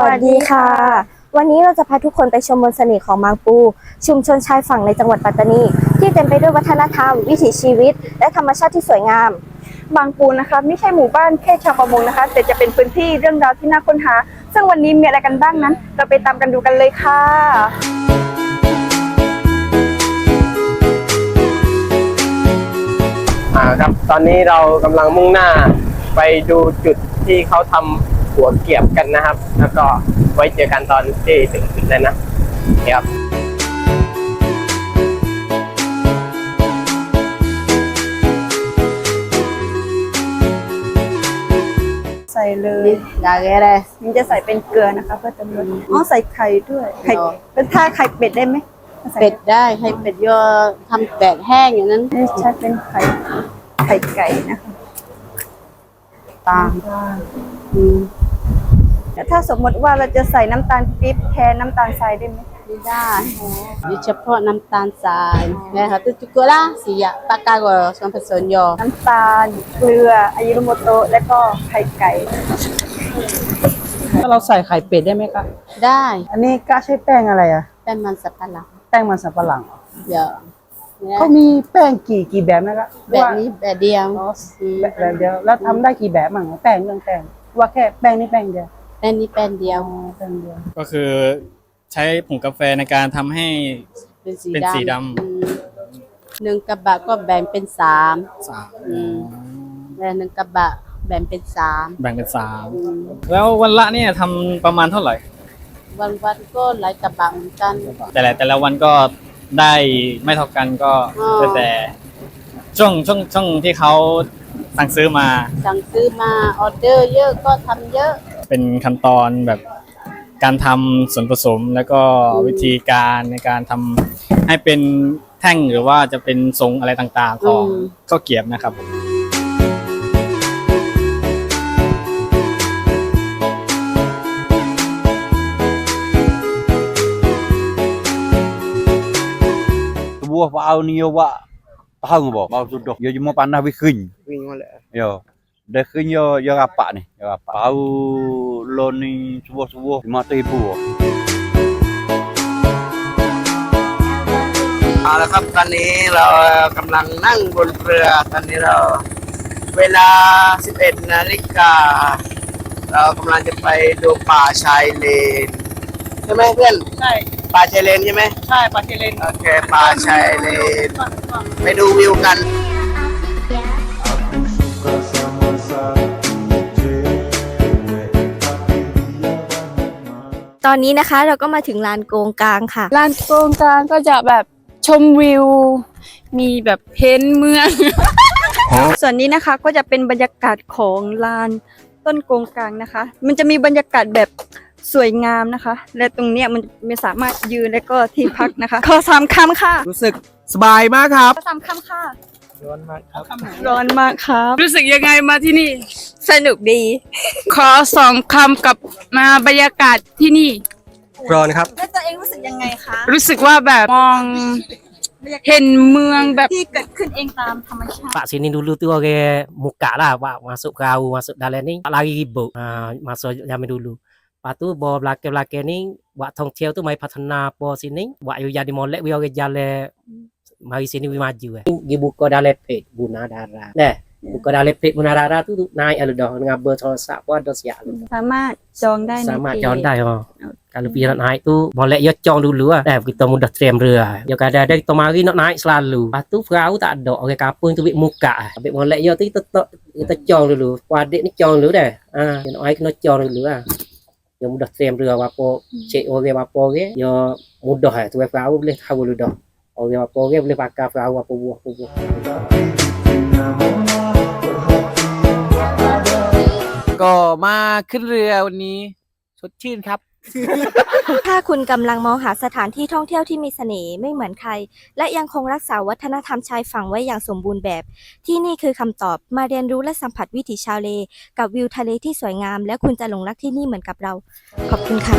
วัสดีค่ะ วันนี้เราจะพาทุกคนไปชมมนต์เสน่ห์ของบางปู ชุมชนชายฝั่งในจังหวัดปัตตานี ที่เต็มไปด้วยวัฒนธรรม วิถีชีวิต และธรรมชาติที่สวยงาม บางปูนะคะไม่ใช่หมู่บ้านแค่ชาวประมงนะคะ แต่จะเป็นพื้นที่เรื่องราวที่น่าค้นหา ซึ่งวันนี้มีอะไรกันบ้างนั้น เราไปตามกันดูกันเลยค่ะอ่าครับตอนนี้เรากำลังมุ่งหน้าไปดูจุดที่เขาทำ หัวเกียบกันนะครับ แล้วก็ไว้เจอกันตอนที่ถึงจุดนั้นนะโอเคครับใส่เลยดาเกเรมันจะใส่เป็นเกลือนะคะเพื่อเติมรสอ๋อใส่ไข่ด้วยไข่เนาะเป็นท่าไข่เป็ดได้ไหมใส่เป็ดได้ให้เป็ดโยทำแบบแห้งอย่างนั้นไม่ใช่เป็นไข่ไข่ไก่นะคะตามอืม แล้วถ้าสมมติว่าเราจะใส่น้ำตาลปี๊บแทนน้ำตาลทรายได้ไหมไม่ได้โดยเฉพาะน้ำตาลทรายนะคะตุจุกละสิยะปากกาโกสมผสมโยน้ำตาลเกลืออายุรโมโตะและก็ไข่ไก่ ถ้าเราใส่ไข่เป็ดได้ไหมคะ ได้อันนี้ก้าใช้แป้งอะไรอะแป้งมันสับปะหลังแป้งมันสับปะหลังเหรอเยอะเนี่ยเขามีแป้งกี่กี่แบบนะคะแบบนี้แบบเดียวอ๋อแบบแบบเดียวแล้วทำได้กี่แบบมั่งแป้งเรื่องแป้งว่าแค่แป้งนี่แป้งเดียว แป้งนี้แป้งเดียวอ๋อแป้งเดียวก็คือใช้ผงกาแฟในการทำให้ เป็นสีเป็นดำสีดำ อืมหนึ่งกระบะก็แบ่งเป็นสาม สามอืม และหนึ่งกระบะแบ่งเป็นสามแบ่งเป็นสามอืมแล้ววันละเนี่ยทำประมาณเท่าไหร่ วันวันๆก็หลายกระบะเหมือนกัน แต่ละแต่ละวันก็ได้ไม่เท่ากันก็อ๋อ แล้วแต่ช่วงช่วงช่วงที่เขาสั่งซื้อมา สั่งซื้อมาออเดอร์เยอะก็ทำเยอะ เป็นขั้นตอนแบบการทำส่วนผสมแล้วก็อืมวิธีการในการทำให้เป็นแท่งหรือว่าจะเป็นทรงอะไรต่างๆ ของข้าวเกรียบนะครับ sebuah pau ni yo wak tahu bo pau sudah yo cuma panas we kering วิ่งมาเลย yo dah kering yo yo rapak ni yo rapak pau lo ni sebuah-sebuah 5000 bo เอาละครับตอนนี้เรากำลังนั่งบนเรือตอนนี้เรา เวลา 11นาฬิกาเรากำลังจะไปดูป่าชายเลนใช่ไหมเพื่อนใช่ป่าชายเลนใช่ไหมใช่ปลาเทเลนโอเคป่าชายเลนไปดูวิวกัน ตอนนี้นะคะเราก็มาถึงลานโกงกลางค่ะ ลานโกงกลางก็จะแบบชมวิว มีแบบเพ้นเมือง ส่วนนี้นะคะก็จะเป็นบรรยากาศของลานต้นโกงกลางนะคะ มันจะมีบรรยากาศแบบสวยงามนะคะ และตรงเนี้ยมันไม่สามารถยืนและก็ที่พักนะคะขอสามคำค่ะรู้สึกสบายมากครับขอสามคำค่ะ ร้อนมากครับ ร้อนมากครับ รู้สึกยังไงมาที่นี่ สนุกดี ขอสองคำกับมาบรรยากาศที่นี่ ร้อนครับ แล้วตัวเองรู้สึกยังไงคะรู้สึกว่าแบบมองเห็นเมืองแบบที่เกิดขึ้นเองตามธรรมชาติ Pak sini dulu tuh orang muka lah Pak masuk kau masuk dalam ni tak lari ribut ha, masuk zaman dulu Lepas tu bawa belakang-belakang ni buat tong tiau tu mai patana po sini buat you jadi molek we orang jalan mari sini we maju eh. Dia buka dalam page guna darah. Nah, buka dalam page guna darah tu, tu naik alu dah dengan ber WhatsApp pun ada siap lu. สามารถจองได้ใน Sama เพจ jalan dah ha. Kalau pergi nak naik tu molek yo cong dulu lah. Dah kita mudah tram ria. Yo kadang-kadang kita mari nak naik selalu. Lepas tu perahu tak ada orang kampung tu bik muka. Habis molek yo tu kita tok kita cong dulu. Wadik ni cong dulu dah. Ha, nak naik kena cong dulu lah. Yo mudah tram ria apa cek orang apa ke yo mudah eh tu perahu boleh tahu dulu dah. Orang apa ke boleh pakai perahu apa buah apa buah. ก็มาขึ้นเรือวันนี้สดชื่นครับ ถ้าคุณกำลังมองหาสถานที่ท่องเที่ยวที่มีเสน่ห์ไม่เหมือนใคร และยังคงรักษาวัฒนธรรมชายฝั่งไว้อย่างสมบูรณ์แบบ ที่นี่คือคำตอบมาเรียนรู้และสัมผัสวิถีชาวเล กับวิวทะเลที่สวยงาม และคุณจะหลงรักที่นี่เหมือนกับเรา ขอบคุณค่ะ